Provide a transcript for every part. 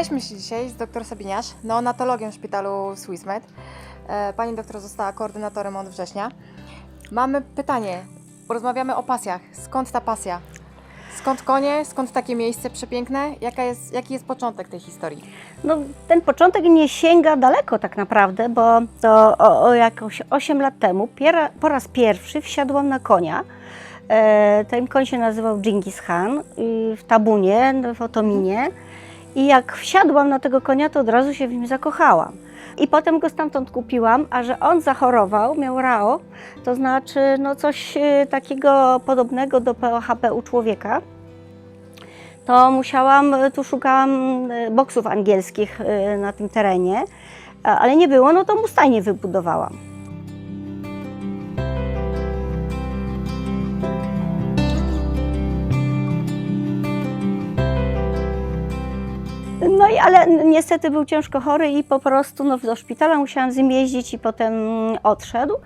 Spotkaliśmy się dzisiaj z dr Sabiniarz, neonatologiem w szpitalu SwissMed. E, Pani doktor została koordynatorem od września. Mamy pytanie, porozmawiamy o pasjach. Skąd ta pasja? Skąd konie? Skąd takie miejsce przepiękne? Jaka jest, jaki jest początek tej historii? No, ten początek nie sięga daleko tak naprawdę, bo to o, o jakoś 8 lat temu piera, po raz pierwszy wsiadłam na konia. E, ten koń się nazywał Dżingis Khan w Tabunie, w Otominie. I jak wsiadłam na tego konia, to od razu się w nim zakochałam. I potem go stamtąd kupiłam, a że on zachorował, miał RAO, to znaczy no coś e, takiego podobnego do POHP u człowieka, to musiałam, tu szukałam e, boksów angielskich na tym terenie, ale nie było, no to mu stajnie wybudowałam. Ale niestety był ciężko chory i po prostu no, do szpitala musiałam z nim jeździć i potem odszedł.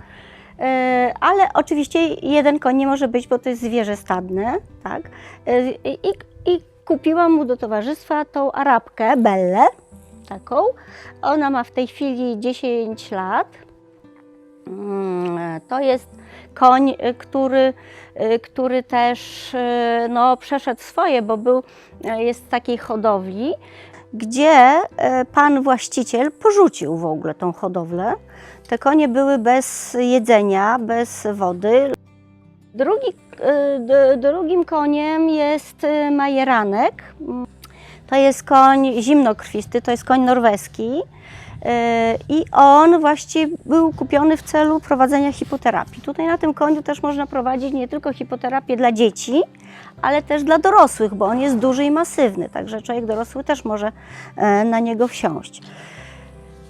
E, Ale oczywiście jeden koń nie może być, bo to jest zwierzę stadne, tak? E, I, i kupiłam mu do towarzystwa tą Arabkę, Bellę, taką. Ona ma w tej chwili 10 lat. Mm, To jest koń, y, który, który też no, przeszedł swoje, bo był, jest z takiej hodowli, gdzie y, pan właściciel porzucił w ogóle tą hodowlę. Te konie były bez jedzenia, bez wody. Drugi, d- drugim koniem jest y, majeranek. To jest koń zimnokrwisty, to jest koń norweski. Y, I on właściwie był kupiony w celu prowadzenia hipoterapii. Tutaj na tym koniu też można prowadzić nie tylko hipoterapię dla dzieci, ale też dla dorosłych, bo on jest duży i masywny, także człowiek dorosły też może e, na niego wsiąść.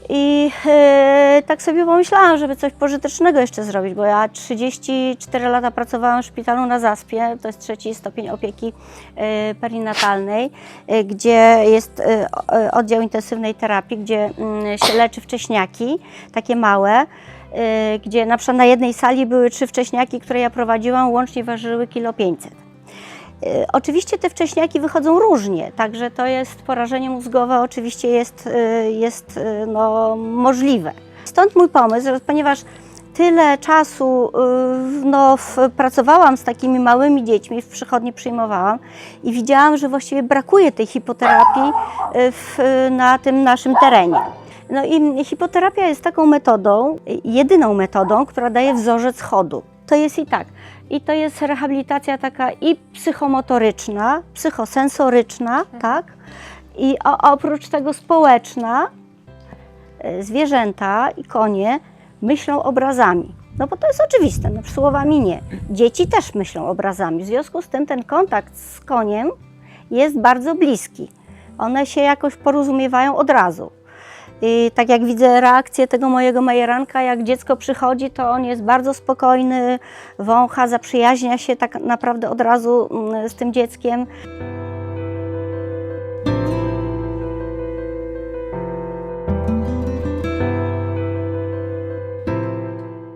I e, tak sobie pomyślałam, żeby coś pożytecznego jeszcze zrobić, bo ja 34 lata pracowałam w szpitalu na Zaspie, to jest trzeci stopień opieki e, perinatalnej, e, gdzie jest e, oddział intensywnej terapii, gdzie mm, się leczy wcześniaki, takie małe, gdzie na przykład na jednej sali były trzy wcześniaki, które ja prowadziłam, łącznie ważyły kilo 500. E, Oczywiście te wcześniaki wychodzą różnie, także to jest porażenie mózgowe, oczywiście jest, e, jest e, no, możliwe. Stąd mój pomysł, ponieważ tyle czasu no, pracowałam z takimi małymi dziećmi, w przychodni przyjmowałam i widziałam, że właściwie brakuje tej hipoterapii w, na tym naszym terenie. No i hipoterapia jest taką metodą, jedyną metodą, która daje wzorzec chodu. To jest i tak. I to jest rehabilitacja taka i psychomotoryczna, psychosensoryczna, tak? I o, oprócz tego społeczna, e, zwierzęta i konie myślą obrazami. No bo to jest oczywiste, no słowami nie. Dzieci też myślą obrazami. W związku z tym ten kontakt z koniem jest bardzo bliski. One się jakoś porozumiewają od razu. I tak jak widzę reakcję tego mojego majeranka, jak dziecko przychodzi, to on jest bardzo spokojny, wącha, zaprzyjaźnia się tak naprawdę od razu mm, z tym dzieckiem.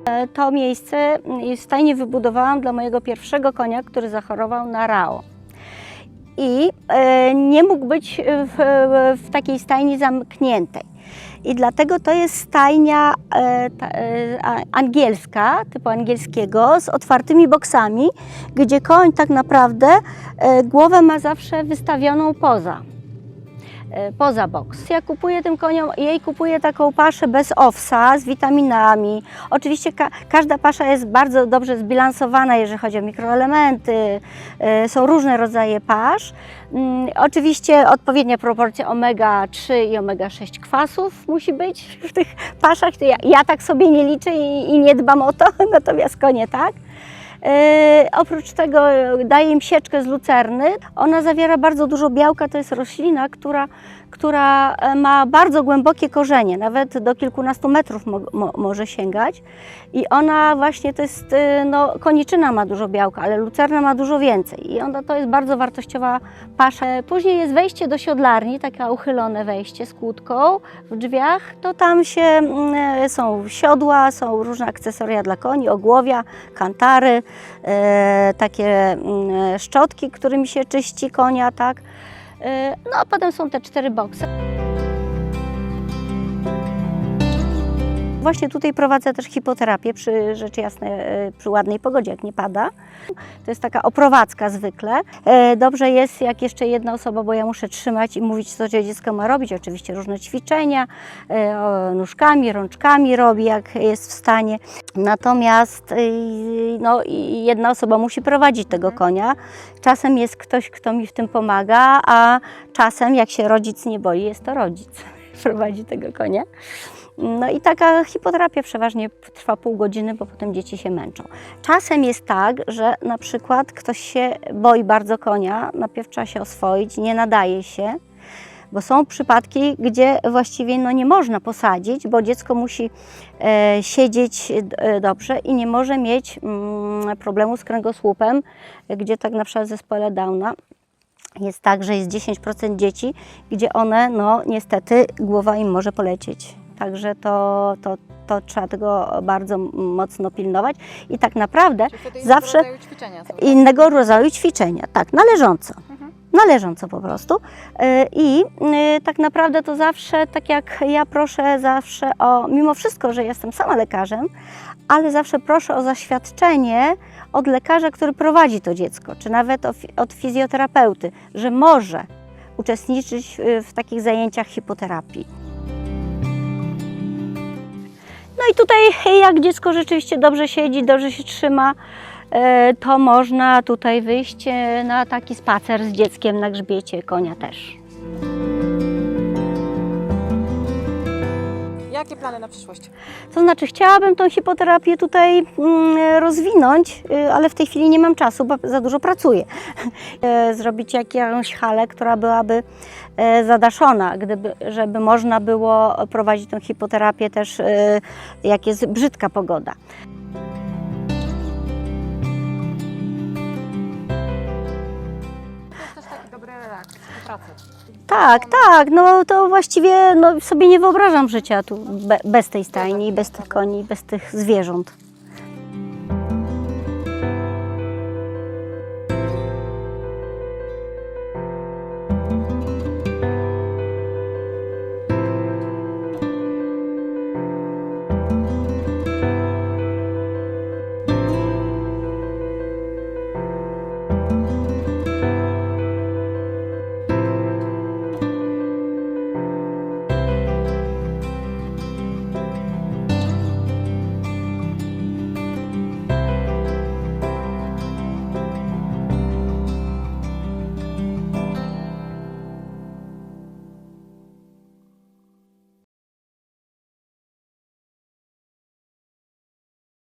E, To miejsce mm, stajnie wybudowałam dla mojego pierwszego konia, który zachorował na RAO. I e, nie mógł być w, w takiej stajni zamkniętej. I dlatego to jest stajnia e, ta, e, angielska, typu angielskiego, z otwartymi boksami, gdzie koń tak naprawdę e, głowę ma zawsze wystawioną poza. E, Poza boks. Ja kupuję tym koniom, jej kupuję taką paszę bez owsa, z witaminami. Oczywiście ka każda pasza jest bardzo dobrze zbilansowana, jeżeli chodzi o mikroelementy. e, Są różne rodzaje pasz. Mm, Oczywiście odpowiednia proporcja omega-3 i omega-6 kwasów musi być w tych paszach. Ja, ja tak sobie nie liczę i, i nie dbam o to, natomiast konie tak. E, oprócz tego e, daję im sieczkę z lucerny. Ona zawiera bardzo dużo białka, to jest roślina, która, która e, ma bardzo głębokie korzenie, nawet do kilkunastu metrów mo, mo, może sięgać. I ona właśnie to jest, no koniczyna ma dużo białka, ale lucerna ma dużo więcej. I ona to jest bardzo wartościowa pasza. Później jest wejście do siodlarni, takie uchylone wejście z kłódką w drzwiach. To tam się mm, są siodła, są różne akcesoria dla koni, ogłowia, kantary, takie mm, szczotki, którymi się czyści konia, tak. No a potem są te cztery boksy. Właśnie tutaj prowadzę też hipoterapię przy rzecz jasne, e, przy ładnej pogodzie, jak nie pada. To jest taka oprowadzka zwykle. E, Dobrze jest, jak jeszcze jedna osoba, bo ja muszę trzymać i mówić, co dziecko ma robić. Oczywiście różne ćwiczenia, e, nóżkami, rączkami robi, jak jest w stanie. Natomiast no, jedna osoba musi prowadzić tego konia. Czasem jest ktoś, kto mi w tym pomaga, a czasem, jak się rodzic nie boi, jest to rodzic. Prowadzi tego konia. No i taka hipoterapia przeważnie trwa pół godziny, bo potem dzieci się męczą. Czasem jest tak, że na przykład ktoś się boi bardzo konia, najpierw trzeba się oswoić, nie nadaje się, bo są przypadki, gdzie właściwie no, nie można posadzić, bo dziecko musi e, siedzieć e, dobrze i nie może mieć mm, problemu z kręgosłupem, gdzie tak na przykład w zespole Downa jest tak, że jest 10% dzieci, gdzie one, no niestety, głowa im może polecieć. Także to, to, to trzeba tego bardzo mocno pilnować. I tak naprawdę Zawsze- rodzaju tak? innego rodzaju ćwiczenia, tak, należąco. Mhm. Należąco po prostu. Yy, I yy, tak naprawdę to zawsze, tak jak ja proszę zawsze o, mimo wszystko, że jestem sama lekarzem, ale zawsze proszę o zaświadczenie od lekarza, który prowadzi to dziecko, czy nawet od fizjoterapeuty, że może uczestniczyć yy, w takich zajęciach hipoterapii. No i tutaj, jak dziecko rzeczywiście dobrze siedzi, dobrze się trzyma, e, to można tutaj wyjść e, na taki spacer z dzieckiem na grzbiecie konia też. Jakie plany na przyszłość? To znaczy, chciałabym tą hipoterapię tutaj mm, rozwinąć, y, ale w tej chwili nie mam czasu, bo za dużo pracuję. E, Zrobić jakąś halę, która byłaby e, zadaszona, gdyby, żeby można było prowadzić tą hipoterapię też, e, jak jest brzydka pogoda. To jest też taki dobry relaks po pracy. Tak, tak, no to właściwie no, sobie nie wyobrażam życia tu be, bez tej stajni, bez tych koni, bez tych zwierząt.